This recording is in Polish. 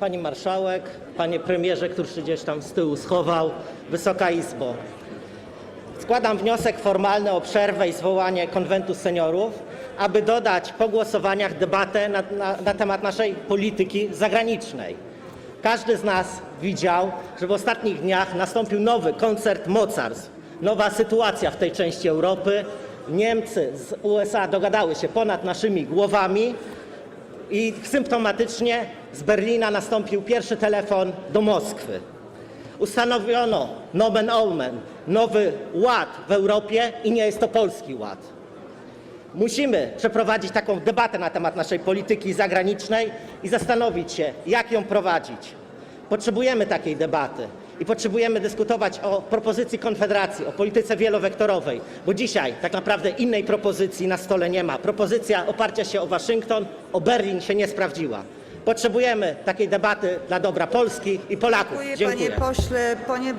Pani Marszałek, Panie Premierze, który się gdzieś tam z tyłu schował, Wysoka Izbo. Składam wniosek formalny o przerwę i zwołanie konwentu seniorów, aby dodać po głosowaniach debatę na, na, na temat naszej polityki zagranicznej. Każdy z nas widział, że w ostatnich dniach nastąpił nowy koncert mocarstw, nowa sytuacja w tej części Europy. Niemcy z USA dogadały się ponad naszymi głowami i symptomatycznie z Berlina nastąpił pierwszy telefon do Moskwy. Ustanowiono nomen omen, nowy ład w Europie i nie jest to polski ład. Musimy przeprowadzić taką debatę na temat naszej polityki zagranicznej i zastanowić się, jak ją prowadzić. Potrzebujemy takiej debaty i potrzebujemy dyskutować o propozycji Konfederacji, o polityce wielowektorowej, bo dzisiaj tak naprawdę innej propozycji na stole nie ma. Propozycja oparcia się o Waszyngton, o Berlin się nie sprawdziła. Potrzebujemy takiej debaty dla dobra Polski i Polaków. Dziękuję, panie pośle. Ponieważ